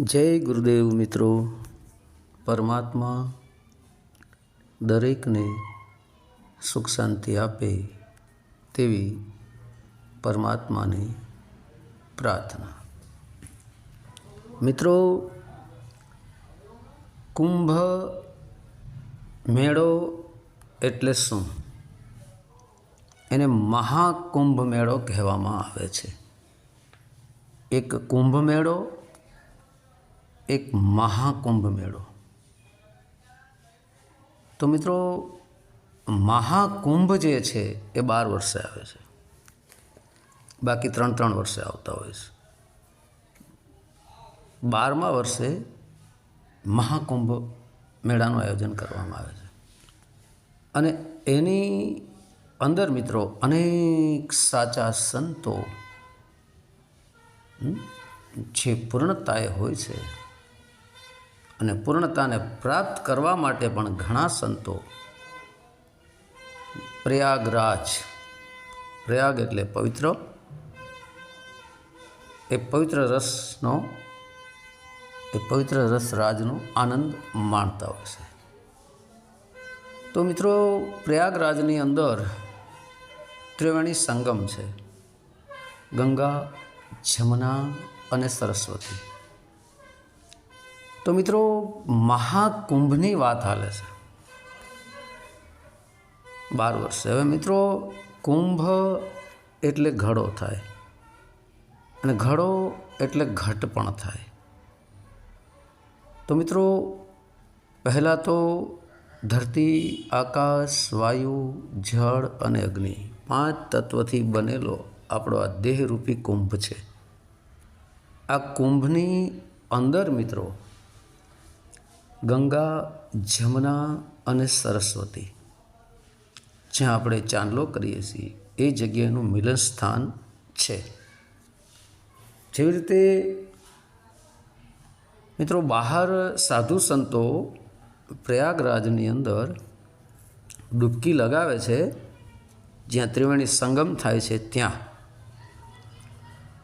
જય ગુરુદેવ મિત્રો. પરમાત્મા દરેકને સુખ શાંતિ આપે તેવી પરમાત્માની પ્રાર્થના. મિત્રો, કુંભ મેળો એટલે શું? એને મહાકુંભ મેળો કહેવામાં આવે છે. એક કુંભ મેળો એક મહાકુંભ મેળો. તો મિત્રો, મહાકુંભ જે છે, એ બાર વર્ષે આવે છે. બાકી ત્રણ ત્રણ વર્ષે આવતા હોય છે. બારમા વર્ષે મહાકુંભ મેળાનું આયોજન કરવામાં આવે છે. અને એની અંદર મિત્રો, અનેક સાચા સંતો જે પૂર્ણતાએ હોય છે અને પૂર્ણતાને પ્રાપ્ત કરવા માટે પણ ઘણા સંતો પ્રયાગરાજ, પ્રયાગ એટલે પવિત્ર, એ પવિત્ર રસનો, એ પવિત્ર રસ રાજનો આનંદ માણતા હોય છે. તો મિત્રો, પ્રયાગરાજની અંદર ત્રિવેણી સંગમ છે. ગંગા, જમુના અને સરસ્વતી. તો મિત્રો, મહાકુંભની વાત હાલે છે. બાર વર્ષે. હવે મિત્રો, કુંભ એટલે ઘડો થાય અને ઘડો એટલે ઘટ પણ થાય. તો મિત્રો, પહેલાં તો ધરતી, આકાશ, વાયુ, જળ અને અગ્નિ પાંચ તત્વથી બનેલો આપણો આ દેહરૂપી કુંભ છે. આ કુંભની અંદર મિત્રો ગંગા, જમુના અને સરસ્વતી. જ્યાં આપણે ચાંદલો કરીએ છીએ, એ જગ્યાનું મિલન સ્થાન છે. જેવી રીતે મિત્રો બહાર સાધુ સંતો પ્રયાગરાજની અંદર ડૂબકી લગાવે છે, જ્યાં ત્રિવેણી સંગમ થાય છે ત્યાં.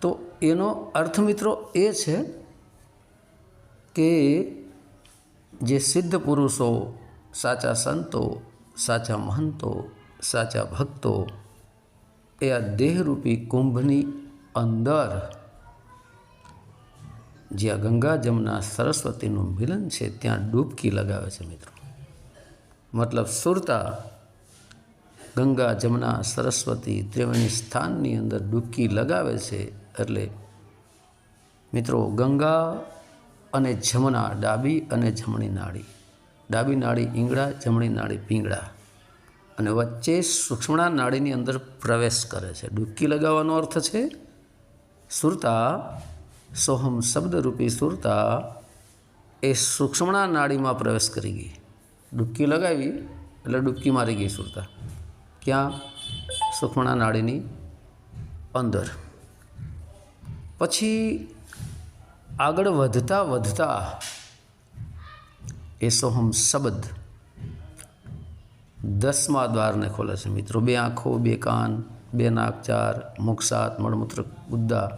તો એનો અર્થ મિત્રો એ છે કે જે સિદ્ધ પુરુષો, સાચા સંતો, સાચા મહંતો, સાચા ભક્તો, એ આ દેહરૂપી કુંભની અંદર જ્યાં ગંગા જમના સરસ્વતીનું મિલન છે, ત્યાં ડૂબકી લગાવે છે મિત્રો. મતલબ સુરતા ગંગા જમના સરસ્વતી ત્રિવેણી સ્થાનની અંદર ડૂબકી લગાવે છે, એટલે મિત્રો ગંગા અને જમના ડાબી અને જમણી નાળી ડાબી નાળી ઈંગળા, જમણી નાળી પીંગળા. અને વચ્ચે સૂક્ષ્મણા નાળીની અંદર પ્રવેશ કરે છે. ડૂબકી લગાવવાનો અર્થ છે, સુરતા, સોહમ શબ્દરૂપી સુરતા, એ સૂક્ષ્મણા નાળીમાં પ્રવેશ કરી ગઈ. ડૂબકી લગાવી, એટલે ડૂબકી મારી ગઈ સુરતા. ક્યાં? સૂક્ષ્મણા નાળીની અંદર. પછી આગળ વધતા વધતા એ સોહમ શબ્દ દસમા દ્વારને ખોલે છે મિત્રો. બે આંખો, બે કાન, બે નાક, ચાર, મુખ સાત, મળમૂત્ર બુદ્ધા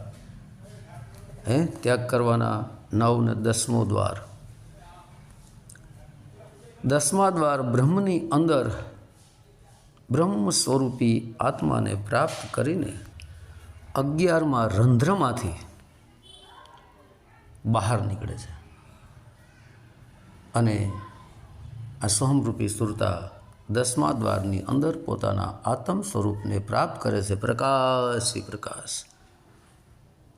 હે? ત્યાગ કરવાના નવ ને દસમો દ્વાર. દસમા દ્વાર બ્રહ્મની અંદર બ્રહ્મ સ્વરૂપી આત્માને પ્રાપ્ત કરીને અગિયારમાં રંધ્રમાંથી બહાર નીકળે છે. અને આ સોહમરૂપી સુરતા દસમા દ્વારની અંદર પોતાના આત્મ સ્વરૂપને પ્રાપ્ત કરે છે. પ્રકાશી પ્રકાશ.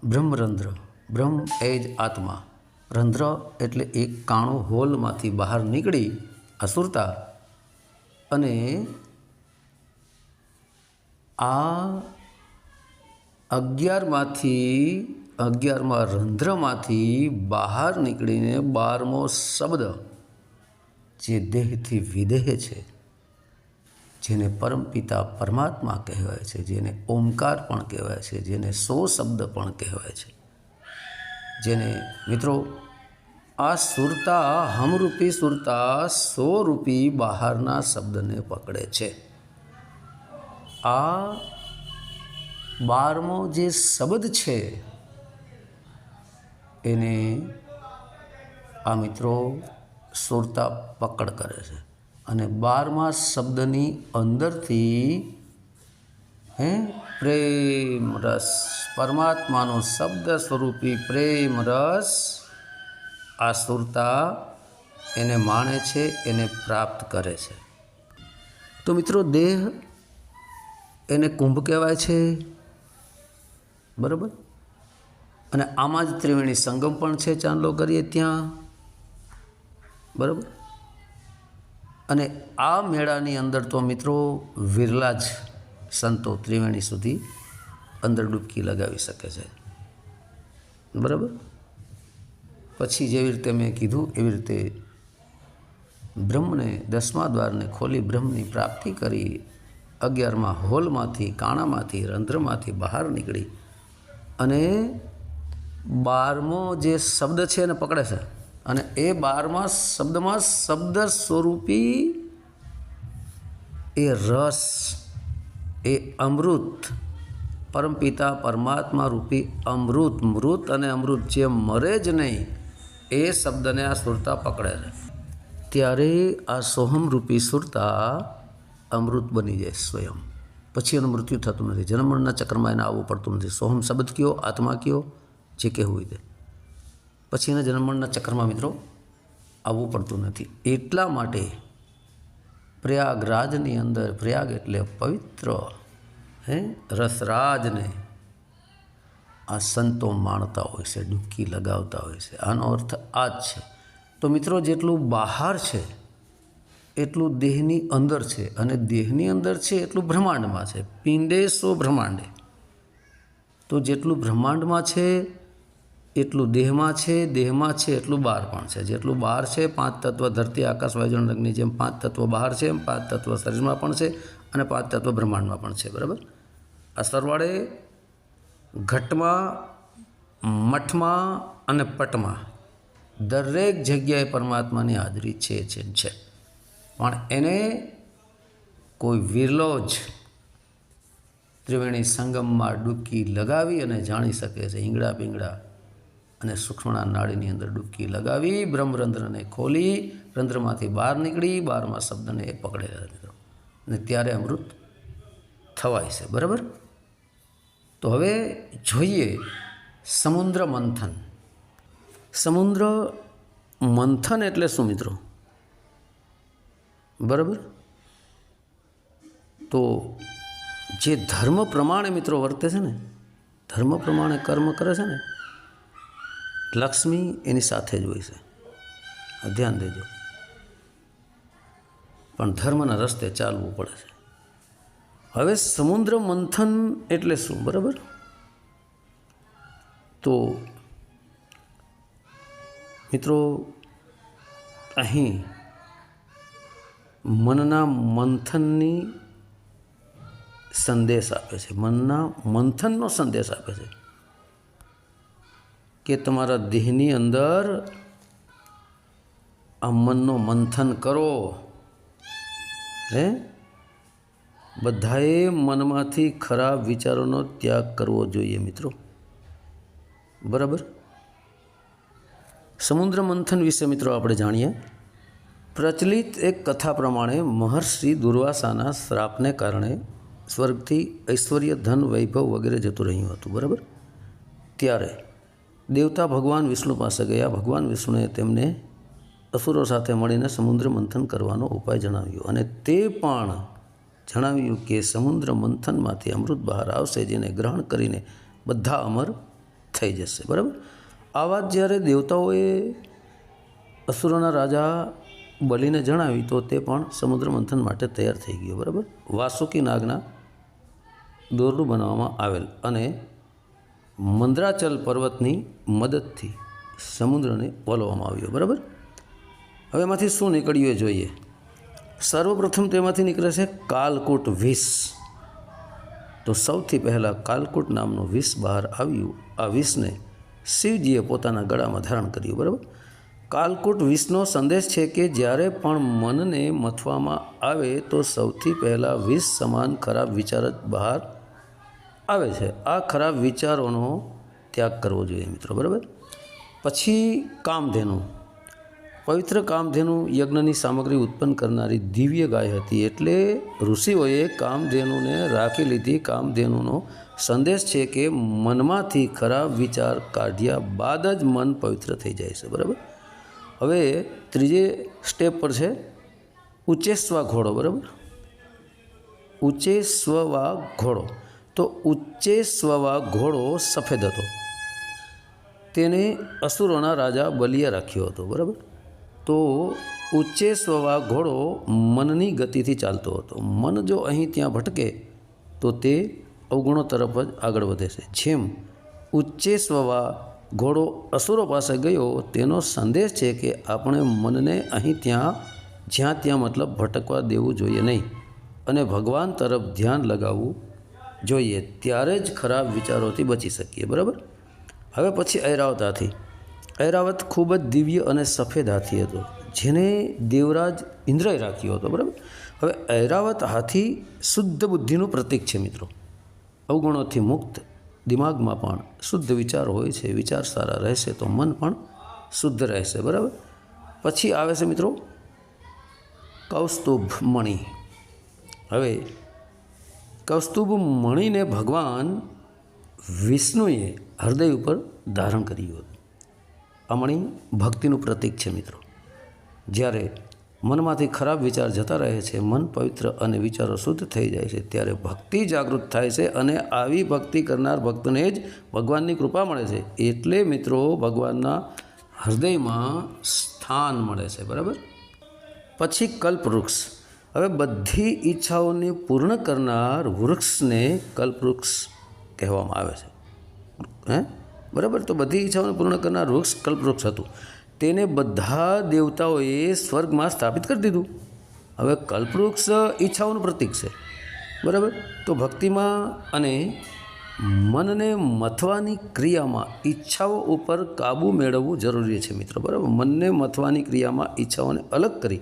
બ્રહ્મરંધ્ર. બ્રહ્મ એ જ આત્મા. રંધ્ર એટલે એક કાણો હોલમાંથી બહાર નીકળી અસુરતા અને આ અગિયારમાંથી અગિયારમાં રંધ્રમાંથી બહાર નીકળીને બારમો શબ્દ, જે દેહથી વિદેહ છે, જેને પરમપિતા પરમાત્મા કહેવાય છે, જેને ઓમકાર પણ કહેવાય છે, જેને સો શબ્દ પણ કહેવાય છે. જેને મિત્રો, આ સુરતા હમરૂપી સુરતા સો રૂપી બહારના શબ્દને પકડે છે. આ બારમો જે શબ્દ છે એને આ મિત્રો સુરતા પકડ કરે છે. અને બારમા શબ્દની અંદરથી, હે, પ્રેમ રસ, પરમાત્માનો શબ્દ સ્વરૂપી પ્રેમ રસ આ સુરતા એને માણે છે, એને પ્રાપ્ત કરે છે. તો મિત્રો દેહ એને કુંભ કહેવાય છે. બરાબર? અને આમાં જ ત્રિવેણી સંગમ પણ છે ચાંદલો કરીએ ત્યાં. બરાબર? અને આ મેળાની અંદર તો મિત્રો વિરલા જ સંતો ત્રિવેણી સુધી અંદર ડૂબકી લગાવી શકે છે. બરાબર? પછી જેવી રીતે મેં કીધું, એવી રીતે બ્રહ્મને દસમા દ્વારને ખોલી બ્રહ્મની પ્રાપ્તિ કરી, અગિયારમાં હોલમાંથી, કાણામાંથી, રંધ્રમાંથી બહાર નીકળી અને બારમો જે શબ્દ છે એને પકડે છે. અને એ બારમા શબ્દમાં શબ્દ સ્વરૂપી એ રસ, એ અમૃત, પરમપિતા પરમાત્મા રૂપી અમૃત, મૃત અને અમૃત જે મરે જ નહીં, એ શબ્દને આ સુરતા પકડે છે. ત્યારે આ સોહમ રૂપી સુરતા અમૃત બની જાય સ્વયં. પછી એનું મૃત્યુ થતું નથી. જન્મના ચક્રમાં એને આવવું પડતું નથી. સોહમ શબ્દ કયો? આત્મા કયો? જે કહેવું હોય તે. પછી એના જન્મણના ચક્રમાં મિત્રો આવવું પડતું નથી. એટલા માટે પ્રયાગરાજની અંદર, પ્રયાગ એટલે પવિત્ર, હે, રસરાજને આ સંતો માણતા હોય છે, ડૂબકી લગાવતા હોય છે. આનો અર્થ આ જ છે. તો મિત્રો જેટલું બહાર છે, એટલું દેહની અંદર છે અને દેહની અંદર છે એટલું બ્રહ્માંડમાં છે. પિંડે સો બ્રહ્માંડે. તો જેટલું બ્રહ્માંડમાં છે એટલું દેહમાં છે દેહમાં છે એટલું બહાર પણ છે. જેટલું બહાર છે, પાંચ તત્વ ધરતી, આકાશ વાયુજન રંગની જેમ પાંચ તત્વ બહાર છે, એમ પાંચ તત્વ શરીરમાં પણ છે અને પાંચ તત્વ બ્રહ્માંડમાં પણ છે. બરાબર? આ સરવાળે ઘટમાં, મઠમાં અને પટમાં દરેક જગ્યાએ પરમાત્માની હાજરી છે છે છે. પણ એને કોઈ વિરલો જ ત્રિવેણી સંગમમાં ડૂબકી લગાવી અને જાણી શકે છે ઈંગડા પીંગડા અને સૂક્ષ્મણા નાળીની અંદર ડૂબકી લગાવી, બ્રહ્મરંધ્રને ખોલી, રંધ્રમાંથી બહાર નીકળી, બારમાં શબ્દને એ પકડેલા મિત્રો અને ત્યારે અમૃત થવાય છે, બરાબર? તો હવે જોઈએ સમુદ્ર મંથન. સમુદ્ર મંથન એટલે શું મિત્રો? બરાબર? તો જે ધર્મ પ્રમાણે મિત્રો વર્તે છે ને, ધર્મ પ્રમાણે કર્મ કરે છે ને લક્ષ્મી એની સાથે જ હોય છે. ધ્યાન દેજો. પણ ધર્મના રસ્તે ચાલવું પડે છે. હવે સમુદ્ર મંથન એટલે શું, બરાબર? તો મિત્રો, અહીં મનના મંથનની સંદેશ આપે છે. મનના મંથનનો સંદેશ આપે છે. કે તમારા દેહની અંદર આ મનનો મંથન કરો. હે? બધાએ મનમાંથી ખરાબ વિચારોનો ત્યાગ કરવો જોઈએ મિત્રો. બરાબર? સમુદ્ર મંથન વિશે મિત્રો આપણે જાણીએ. પ્રચલિત એક કથા પ્રમાણે મહર્ષિ દુર્વાસાના શ્રાપને કારણે સ્વર્ગથી ઐશ્વર્ય ધન વૈભવ વગેરે જતું રહ્યું હતું. બરાબર? ત્યારે દેવતા ભગવાન વિષ્ણુ પાસે ગયા. ભગવાન વિષ્ણુએ તેમને અસુરો સાથે મળીને સમુદ્ર મંથન કરવાનો ઉપાય જણાવ્યો અને તે પણ જણાવ્યું કે સમુદ્ર મંથનમાંથી અમૃત બહાર આવશે જેને ગ્રહણ કરીને બધા અમર થઈ જશે. બરાબર? આ વાત જ્યારે દેવતાઓએ અસુરોના રાજા બલીને જણાવી તો તે પણ સમુદ્ર મંથન માટે તૈયાર થઈ ગયો. બરાબર? વાસુકી નાગના દોરડું બનાવવામાં આવેલ અને મંદ્રાચલ પર્વતની મદદથી સમુદ્રને ઓલવામાં આવ્યો, બરાબર? હવે એમાંથી શું નીકળ્યું એ જોઈએ. સર્વપ્રથમ તેમાંથી નીકળે છે કાલકૂટ વિષ તો સૌથી પહેલાં કાલકૂટ નામનું વિષ બહાર આવ્યું, આ વિષને શિવજીએ પોતાના ગળામાં ધારણ કર્યું, બરાબર? કાલકૂટ વિષનો સંદેશ છે કે જ્યારે પણ મનને મથવામાં આવે તો સૌથી પહેલાં વિષ સમાન ખરાબ વિચાર જ બહાર આવે છે. આ ખરાબ વિચારોનો ત્યાગ કરવો જોઈએ મિત્રો, બરાબર? પછી કામધેનુ. પવિત્ર કામધેનુ યજ્ઞની સામગ્રી ઉત્પન્ન કરનારી દિવ્ય ગાય હતી એટલે ઋષિઓએ કામધેનુને રાખી લીધી. કામધેનુનો સંદેશ છે કે મનમાંથી ખરાબ વિચાર કાઢ્યા બાદ જ મન પવિત્ર થઈ જાય છે, બરાબર? હવે ત્રીજે સ્ટેપ પર છે. ઉચ્ચેશ્વા ઘોડો, બરાબર? ઉચ્ચેશ્વવા ઘોડો. તો ઉચ્ચેશ્વવા ઘોડો સફેદ હતો. તેને અસુરોના રાજા બલિયા રાખ્યો હતો, બરાબર? તો ઉચ્ચેશ્વવા ઘોડો મનની ગતિથી ચાલતો હતો. મન જો અહીં ત્યાં ભટકે, તો તે અવગુણો તરફ જ આગળ વધે છે. જેમ ઉચ્ચેશ્વવા ઘોડો અસુરો પાસે ગયો, તેનો સંદેશ છે કે આપણે મનને અહીં ત્યાં, જ્યાં ત્યાં મતલબ ભટકવા દેવું જોઈએ નહીં. અને ભગવાન તરફ ધ્યાન લગાવવું જોઈએ ત્યારે જ ખરાબ વિચારોથી બચી શકીએ, બરાબર? હવે પછી ઐરાવત હાથી ઐરાવત ખૂબ જ દિવ્ય અને સફેદ હાથી હતો, જેને દેવરાજ ઇન્દ્રએ રાખ્યો હતો, બરાબર? હવે ઐરાવત હાથી શુદ્ધ બુદ્ધિનું પ્રતીક છે, મિત્રો. અવગુણોથી મુક્ત, દિમાગમાં પણ શુદ્ધ વિચાર હોય છે, વિચાર સારા રહેશે તો મન પણ શુદ્ધ રહેશે, બરાબર? પછી આવે છે, મિત્રો કૌસ્તુભ મણિ હવે કૌસ્તુભ મણીને ભગવાન વિષ્ણુએ હૃદય ઉપર ધારણ કર્યું હતું. આ મણિ ભક્તિનું પ્રતીક છે મિત્રો. જ્યારે મનમાંથી ખરાબ વિચાર જતા રહે છે, મન પવિત્ર અને વિચારો શુદ્ધ થઈ જાય છે, ત્યારે ભક્તિ જાગૃત થાય છે અને આવી ભક્તિ કરનાર ભક્તને જ ભગવાનની કૃપા મળે છે. એટલે મિત્રો ભગવાનના હૃદયમાં સ્થાન મળે છે, બરાબર? પછી કલ્પવૃક્ષ. હવે બધી ઈચ્છાઓને પૂર્ણ કરનાર વૃક્ષને કલ્પવૃક્ષ કહેવામાં આવે છે. હે? બરાબર? તો બધી ઈચ્છાઓને પૂર્ણ કરનાર વૃક્ષ કલ્પવૃક્ષ હતું. તેને બધા દેવતાઓએ સ્વર્ગમાં સ્થાપિત કરી દીધું. હવે કલ્પવૃક્ષ ઈચ્છાઓનું પ્રતીક છે. બરાબર? તો ભક્તિમાં અને મનને મથવાની ક્રિયામાં ઈચ્છાઓ ઉપર કાબૂ મેળવવું જરૂરી છે મિત્રો. બરાબર? મનને મથવાની ક્રિયામાં ઈચ્છાઓને અલગ કરી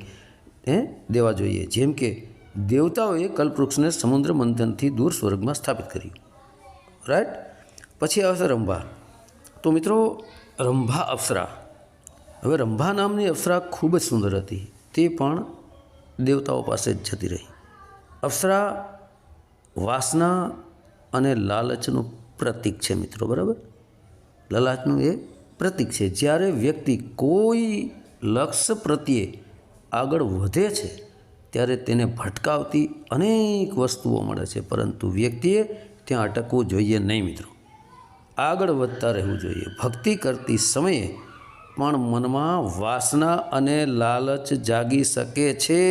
હે, દેવા જોઈએ. જેમ કે દેવતાઓએ કલ્પવૃક્ષને સમુદ્ર મંથનથી દૂર સ્વર્ગમાં સ્થાપિત કર્યું. રાઈટ પછી આવશે રંભા. તો મિત્રો, રંભા અપ્સરા. હવે રંભા નામની અપ્સરા ખૂબ જ સુંદર હતી. તે પણ દેવતાઓ પાસે જ જતી રહી. અપ્સરા વાસના અને લાલચનું પ્રતીક છે મિત્રો, બરાબર? લાલચનું એ પ્રતીક છે. જ્યારે વ્યક્તિ કોઈ લક્ષ્ય પ્રત્યે આગળ વધે છે, ત્યારે તેને ભટકાવતી અનેક વસ્તુઓ મળે છે, પરંતુ વ્યક્તિએ ત્યાં અટકવું જોઈએ નહીં મિત્રો. આગળ વધતા રહેવું જોઈએ. ભક્તિ કરતી સમયે પણ મનમાં વાસના અને લાલચ જાગી શકે છે,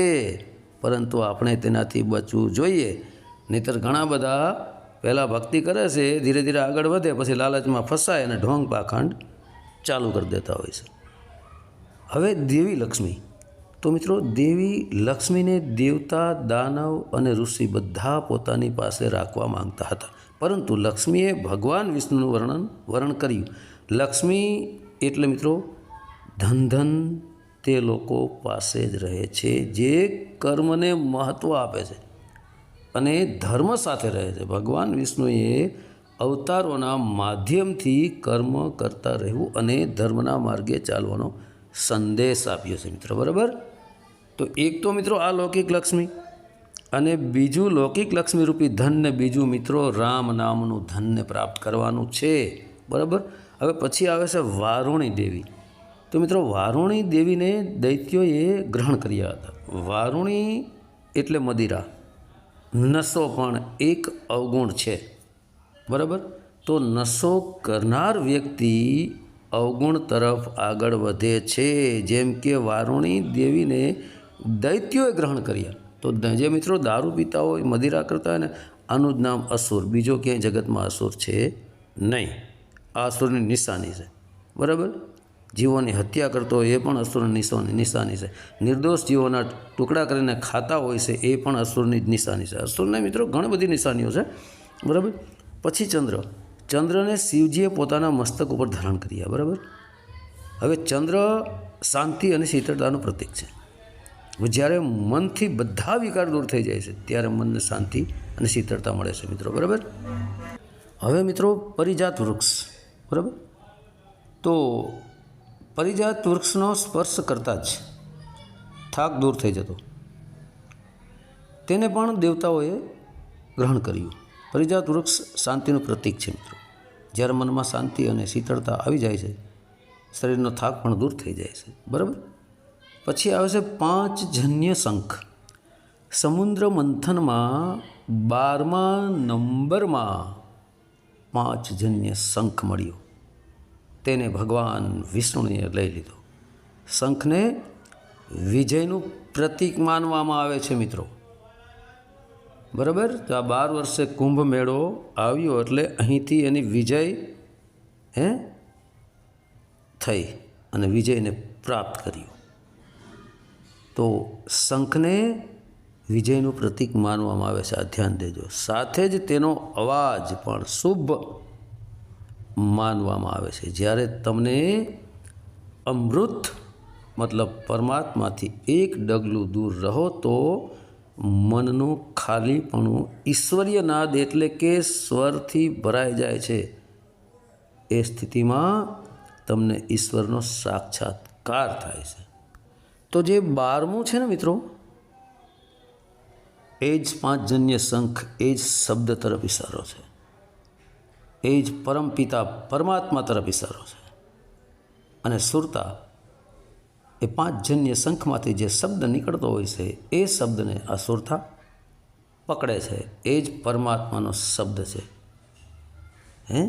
પરંતુ આપણે તેનાથી બચવું જોઈએ. નહીતર ઘણા બધા પહેલાં ભક્તિ કરે છે, ધીરે ધીરે આગળ વધે, પછી લાલચમાં ફસાય અને ઢોંગ પાખંડ ચાલુ કરી દેતા હોય છે. હવે દેવી લક્ષ્મી તો મિત્રો, દેવી લક્ષ્મીને દેવતા, દાનવ અને ઋષિ બધા પોતાની પાસે રાખવા માંગતા હતા. પરંતુ લક્ષ્મીએ ભગવાન વિષ્ણુનું વર્ણન વર્ણન કર્યું. લક્ષ્મી એટલે મિત્રો ધન ધન તે લોકો પાસે જ રહે છે, જે કર્મને મહત્ત્વ આપે છે અને ધર્મ સાથે રહે છે. ભગવાન વિષ્ણુએ અવતારોના માધ્યમથી કર્મ કરતા રહેવું અને ધર્મના માર્ગે ચાલવાનો સંદેશ આપ્યો છે મિત્રો, બરાબર? તો એક તો મિત્રો આ લૌકિક લક્ષ્મી અને બીજું લૌકિક લક્ષ્મી રૂપી ધન ને બીજું મિત્રો રામ નામનું ધનને પ્રાપ્ત કરવાનું છે. બરાબર? હવે પછી આવે છે વારુણી દેવી. તો મિત્રો વારુણી દેવીને દૈત્યોએ ગ્રહણ કર્યા હતા. વારુણી એટલે મદિરા. નશો પણ એક અવગુણ છે. બરાબર? તો નશો કરનાર વ્યક્તિ અવગુણ તરફ આગળ વધે છે. જેમ કે વારુણી દેવીને દૈત્યોએ ગ્રહણ કર્યા. તો જે મિત્રો દારૂ પીતા હોય, મદિરા કરતા હોય ને, આનું નામ અસુર. બીજો ક્યાંય જગતમાં અસુર છે નહીં. આ અસુરની નિશાની છે. બરાબર? જીવોની હત્યા કરતો હોય એ પણ અસુરની નિશાની છે. નિર્દોષ જીવોના ટુકડા કરીને ખાતા હોય છે એ પણ અસુરની જ નિશાની છે. અસુરના મિત્રો ઘણી બધી નિશાનીઓ છે. બરાબર? પછી ચંદ્ર. ચંદ્રને શિવજીએ પોતાના મસ્તક ઉપર ધારણ કર્યા. બરાબર? હવે ચંદ્ર શાંતિ અને શીતળતાનું પ્રતીક છે. જ્યારે મનથી બધા વિકાર દૂર થઈ જાય છે, ત્યારે મનને શાંતિ અને શીતળતા મળે છે મિત્રો, બરાબર? હવે મિત્રો, પરિજાત વૃક્ષ, બરાબર? તો પરિજાત વૃક્ષનો સ્પર્શ કરતાં જ થાક દૂર થઈ જતો. તેને પણ દેવતાઓએ ગ્રહણ કર્યું. પરિજાત વૃક્ષ શાંતિનું પ્રતીક છે મિત્રો. જ્યારે મનમાં શાંતિ અને શીતળતા આવી જાય છે, શરીરનો થાક પણ દૂર થઈ જાય છે, બરાબર? પછી આવે છે પાંચ જન્ય શંખ. સમુદ્ર મંથનમાં બારમા નંબરમાં પાંચ જન્ય શંખ મળ્યો. તેને ભગવાન વિષ્ણુએ લઈ લીધો. શંખને વિજયનું પ્રતીક માનવામાં આવે છે મિત્રો. બરાબર? તો આ બાર વર્ષે કુંભ મેળો આવ્યો એટલે અહીંથી એની વિજય, હે? થઈ અને વિજયને પ્રાપ્ત કર્યું. તો શંખને વિજયનું પ્રતીક માનવામાં આવે છે. આ ધ્યાન દેજો. સાથે જ તેનો અવાજ પણ શુભ માનવામાં આવે છે. જ્યારે તમને અમૃત, મતલબ પરમાત્માથી એક ડગલું દૂર રહો, તો મનનું ખાલીપણું ઈશ્વરીય નાદ એટલે કે સ્વરથી ભરાઈ જાય છે. એ સ્થિતિમાં તમને ઈશ્વરનો સાક્ષાત્કાર થાય છે. તો જે બારમું છે ને મિત્રો, એ જ પાંચજન્ય શંખ એ જ શબ્દ તરફ ઇશારો છે. એ જ પરમપિતા પરમાત્મા તરફ ઇશારો છે. અને સુરતા એ પાંચજન્ય શંખમાંથી જે શબ્દ નીકળતો હોય છે, એ શબ્દને આ સુરતા પકડે છે. એ જ પરમાત્માનો શબ્દ છે. હે?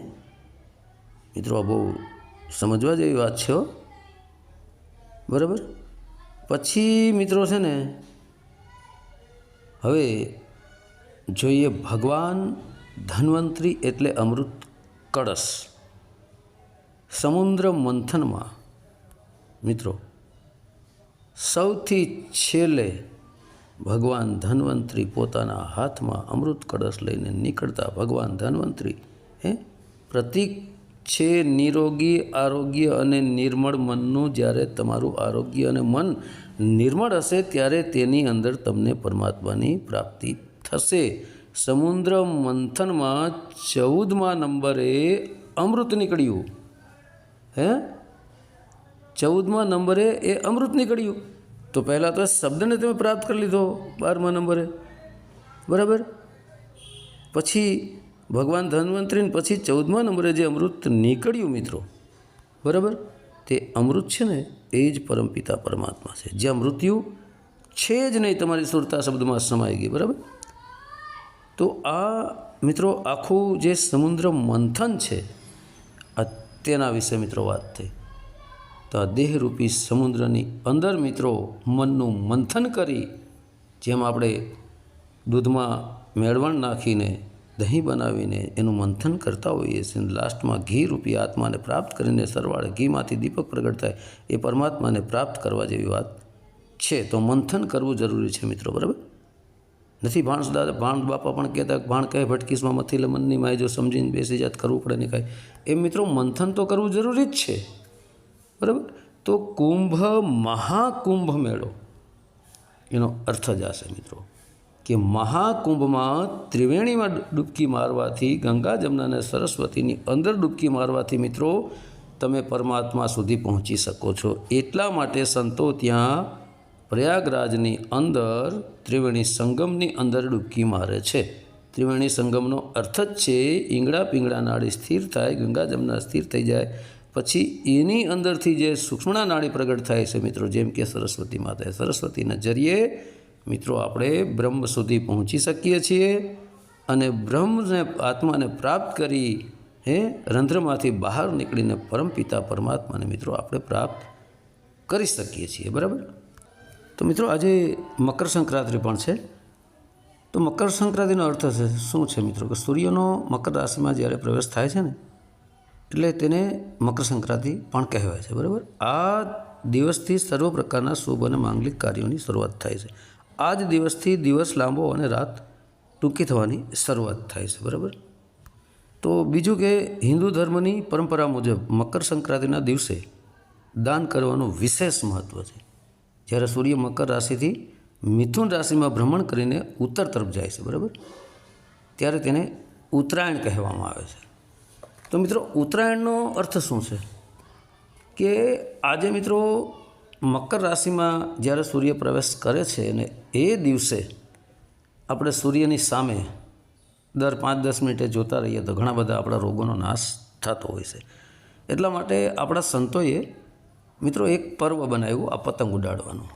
મિત્રો, આ બહુ સમજવા જેવી વાત છે બરાબર? પછી મિત્રો છે ને, હવે જોઈએ ભગવાન ધન્વંતરી એટલે અમૃત કળશ. સમુદ્ર મંથનમાં, મિત્રો, સૌથી છેલ્લે ભગવાન ધન્વંતરી પોતાના હાથમાં અમૃત કળશ લઈને નીકળતા ભગવાન ધન્વંતરી, હે, પ્રતીક છે નિરોગી, આરોગ્ય અને નિર્મળ મનનું. જ્યારે તમારું આરોગ્ય અને મન નિર્મળ હશે, ત્યારે તેની અંદર તમને પરમાત્માની પ્રાપ્તિ થશે. સમુદ્ર મંથનમાં ચૌદમા નંબરે અમૃત નીકળ્યું. હે? ચૌદમા નંબરે એ અમૃત નીકળ્યું. તો પહેલાં તો શબ્દને તમે પ્રાપ્ત કરી લીધો બારમા નંબરે. બરાબર? પછી ભગવાન ધન્વંતરીને પછી ચૌદમા નંબરે જે અમૃત નીકળ્યું મિત્રો, બરાબર? તે અમૃત છે ને, એ જ પરમપિતા પરમાત્મા છે. જ્યાં મૃત્યુ છે જ નહીં, તમારી સુરતા શબ્દમાં સમાઈ ગઈ, બરાબર? તો આ મિત્રો આખું જે સમુદ્ર મંથન છે, આ તેના વિશે મિત્રો વાત થઈ. તો આ દેહરૂપી સમુદ્રની અંદર મિત્રો મનનું મંથન કરી, જેમ આપણે દૂધમાં મેળવણ નાખીને દહીં બનાવીને એનું મંથન કરતા હોઈએ છીએ. લાસ્ટમાં ઘી રૂપી આત્માને પ્રાપ્ત કરીને સરવાળે ઘીમાંથી દીપક પ્રગટ થાય, એ પરમાત્માને પ્રાપ્ત કરવા જેવી વાત છે. તો મંથન કરવું જરૂરી છે મિત્રો, બરાબર? નથી, ભાણસ દાદા ભાણ બાપા પણ કહેતા, ભાણ કહે ભટકીસમાં મથી લમનની માય, જો સમજીને બેસી જાત કરવું પડે ને કાંઈ. એ મિત્રો, મંથન તો કરવું જરૂરી જ છે. બરાબર? તો કુંભ, મહાકુંભ મેળો. એનો અર્થ જ આશે મિત્રો. કે મહાકુંભમાં ત્રિવેણીમાં ડૂબકી મારવાથી ગંગા જમના અને સરસ્વતીની અંદર ડૂબકી મારવાથી મિત્રો તમે પરમાત્મા સુધી પહોંચી શકો છો. એટલા માટે સંતો ત્યાં પ્રયાગરાજની અંદર ત્રિવેણી સંગમની અંદર ડૂબકી મારે છે. ત્રિવેણી સંગમનો અર્થ જ છે ઈંગડા પીંગડા નાળી સ્થિર થાય, ગંગા જમના સ્થિર થઈ જાય. પછી એની અંદરથી જે સૂક્ષ્મણા નાળી પ્રગટ થાય છે મિત્રો, જેમ કે સરસ્વતી માતા સરસ્વતીના જરીએ મિત્રો, આપણે બ્રહ્મ સુધી પહોંચી શકીએ છીએ અને બ્રહ્મને, આત્માને પ્રાપ્ત કરી, હે, રંધ્રમાંથી બહાર નીકળીને પરમપિતા પરમાત્માને મિત્રો, આપણે પ્રાપ્ત કરી શકીએ છીએ, બરાબર? તો મિત્રો, આજે મકર સંક્રાંતિ પણ છે. તો મકર સંક્રાંતિનો અર્થ છે, શું છે મિત્રો? કે સૂર્યનો મકર રાશિમાં જ્યારે પ્રવેશ થાય છે ને, એટલે તેને મકર સંક્રાંતિ પણ કહેવાય છે, બરાબર? આ દિવસથી સર્વ પ્રકારના શુભ અને માંગલિક કાર્યોની શરૂઆત થાય છે. આ જ દિવસથી દિવસ લાંબો અને રાત ટૂંકી થવાની શરૂઆત થાય છે, બરાબર? તો બીજું કે હિન્દુ ધર્મની પરંપરા મુજબ મકર સંક્રાંતિના દિવસે દાન કરવાનું વિશેષ મહત્ત્વ છે. જ્યારે સૂર્ય મકર રાશિથી મિથુન રાશિમાં ભ્રમણ કરીને ઉત્તર તરફ જાય છે, બરાબર? ત્યારે તેને ઉત્તરાયણ કહેવામાં આવે છે. તો મિત્રો, ઉત્તરાયણનો અર્થ શું છે? કે આજે મિત્રો મકર રાશિમાં જ્યારે સૂર્ય પ્રવેશ કરે છે અને એ દિવસે આપણે સૂર્યની સામે દર પાંચ દસ મિનિટે જોતા રહીએ તો ઘણા બધા આપણા રોગોનો નાશ થતો હોય છે. એટલા માટે આપણા સંતોએ મિત્રો એક પર્વ બનાવ્યું, આ પતંગ ઉડાડવાનું.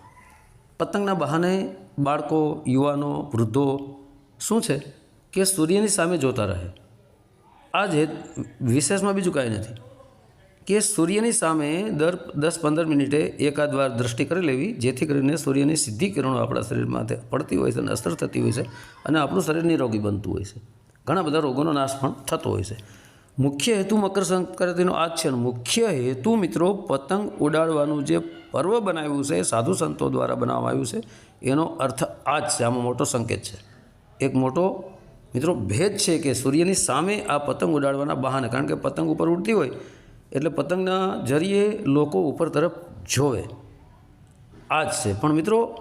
પતંગના બહાને બાળકો, યુવાનો, વૃદ્ધો શું છે કે સૂર્યની સામે જોતા રહે. આ જ વિશેષમાં બીજું કાંઈ નથી. કે સૂર્યની સામે દર દસ પંદર મિનિટે એકાદ વાર દ્રષ્ટિ કરી લેવી, જેથી કરીને સૂર્યની સીધી કિરણો આપણા શરીરમાં પડતી હોય છે અને અસર થતી હોય છે અને આપણું શરીર નિરોગી બનતું હોય છે. ઘણા બધા રોગોનો નાશ પણ થતો હોય છે. મુખ્ય હેતુ મકર સંક્રાંતિનો આ જ છે મુખ્ય હેતુ મિત્રો પતંગ ઉડાડવાનું જે પર્વ બનાવ્યું છે, સાધુ સંતો દ્વારા બનાવવામાં આવ્યું છે, એનો અર્થ આ જ છે, આમાં મોટો સંકેત છે. એક મોટો મિત્રો ભેદ છે કે સૂર્યની સામે આ પતંગ ઉડાડવાના બહાને, કારણ કે પતંગ ઉપર ઉડતી હોય એટલે પતંગના જરીએ લોકો ઉપર તરફ જોવે. આ જ છે. પણ મિત્રો,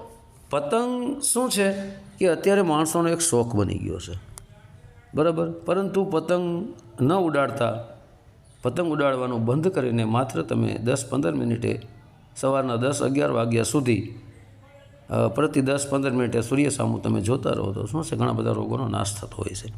પતંગ શું છે? કે અત્યારે માણસોનો એક શોખ બની ગયો છે. બરાબર? પરંતુ પતંગ ન ઉડાડતા, પતંગ ઉડાડવાનું બંધ કરીને માત્ર તમે દસ પંદર મિનિટે સવારના દસ અગિયાર વાગ્યા સુધી પ્રતિ દસ પંદર મિનિટે સૂર્ય સામું તમે જોતા રહો તો શું છે? ઘણા બધા રોગોનો નાશ થતો હોય છે.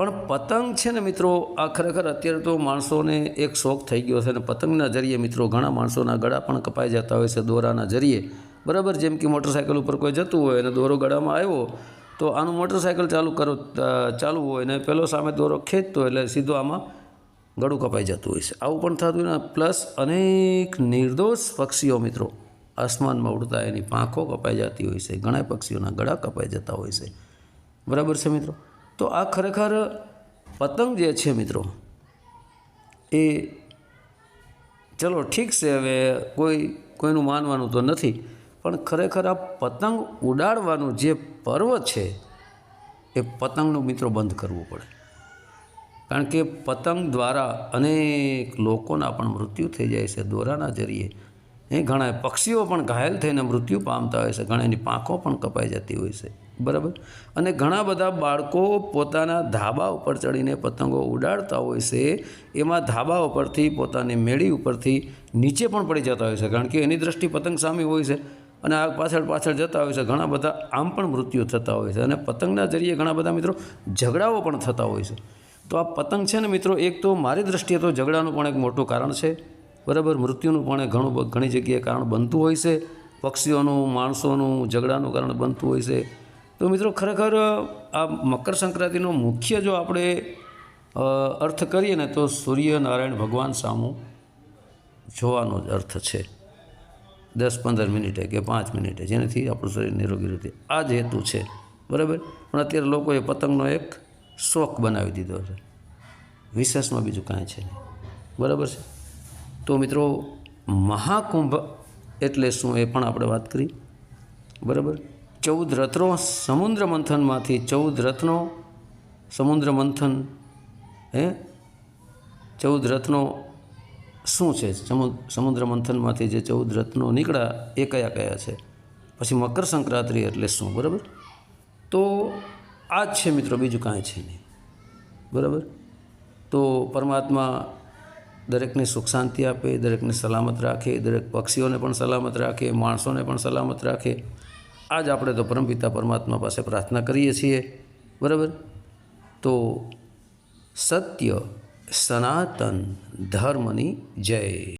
પણ પતંગ છે ને મિત્રો, આ ખરેખર અત્યારે તો માણસોને એક શોખ થઈ ગયો છે અને પતંગના જરીએ મિત્રો ઘણા માણસોના ગળા પણ કપાઈ જતા હોય છે દોરાના જરીએ. બરાબર જેમ કે મોટરસાઇકલ ઉપર કોઈ જતું હોય અને દોરો ગળામાં આવ્યો, તો આનું મોટરસાઇકલ ચાલુ કરો ચાલુ હોય ને પેલો સામે દોરો ખેંચતો એટલે સીધો આમાં ગળું કપાઈ જતું હોય છે. આવું પણ થતું ને, પ્લસ અનેક નિર્દોષ પક્ષીઓ મિત્રો, આસમાનમાં ઉડતા એની પાંખો કપાઈ જતી હોય છે, ઘણા પક્ષીઓના ગળા કપાઈ જતા હોય છે. બરાબર છે મિત્રો? તો આ ખરેખર પતંગ જે છે મિત્રો, એ ચલો ઠીક છે હવે કોઈ, કોઈનું માનવાનું તો નથી, પણ ખરેખર આ પતંગ ઉડાડવાનું જે પર્વ છે, એ પતંગનું મિત્રો બંધ કરવું પડે. કારણ કે પતંગ દ્વારા અનેક લોકોના પણ મૃત્યુ થઈ જાય છે. દોરાના જરીએ, એ ઘણા પક્ષીઓ પણ ઘાયલ થઈને મૃત્યુ પામતા હોય છે. ઘણાની પાંખો પણ કપાઈ જતી હોય છે. બરાબર? અને ઘણા બધા બાળકો પોતાના ધાબા ઉપર ચડીને પતંગો ઉડાડતા હોય છે. એમાં ધાબા ઉપરથી, પોતાની મેળી ઉપરથી નીચે પણ પડી જતા હોય છે, કારણ કે એની દ્રષ્ટિ પતંગ સામે હોય છે. અને આ પાછળ પાછળ જતા હોય છે, ઘણા બધા આમ પણ મૃત્યુ થતા હોય છે. અને પતંગના જરીએ ઘણા બધા મિત્રો ઝઘડાઓ પણ થતા હોય છે. તો આ પતંગ છે ને મિત્રો, એક તો મારી દ્રષ્ટિએ તો ઝઘડાનું પણ એક મોટું કારણ છે. બરાબર? મૃત્યુનું પણ ઘણું ઘણી જગ્યાએ કારણ બનતું હોય છે. પક્ષીઓનું, માણસોનું ઝઘડાનું કારણ બનતું હોય છે. તો મિત્રો ખરેખર, આ મકર સંક્રાંતિનો મુખ્ય જો આપણે અર્થ કરીએ ને તો સૂર્યનારાયણ ભગવાન સામું જોવાનો જ અર્થ છે. દસ પંદર મિનિટે કે પાંચ મિનિટે, જેનાથી આપણું શરીર નિરોગી રીતે આ જ હેતુ છે. બરાબર? પણ અત્યારે લોકોએ પતંગનો એક શોખ બનાવી દીધો છે. વિશેષમાં બીજું કાંઈ છે નહીં. બરાબર છે? તો મિત્રો, મહાકુંભ એટલે શું એ પણ આપણે વાત કરી. બરાબર? ચૌદ રત્નો સમુદ્ર મંથનમાંથી ચૌદ રત્નો સમુદ્ર મંથન, હે? ચૌદ રત્નો શું છે? સમુ- સમુદ્ર મંથનમાંથી જે ચૌદ રત્નો નીકળ્યા એ કયા કયા છે? પછી મકર સંક્રાંતિ એટલે શું? બરાબર? તો આ જ છે મિત્રો, બીજું કાંઈ છે નહીં. બરાબર? તો પરમાત્મા દરેકને સુખ શાંતિ આપે, દરેકને સલામત રાખે, દરેક પક્ષીઓને પણ સલામત રાખે, માણસોને પણ સલામત રાખે આ જ આપણે તો પરમપિતા પરમાત્મા પાસે પ્રાર્થના કરીએ છીએ, બરાબર? તો સત્ય સનાતન ધર્મની જય.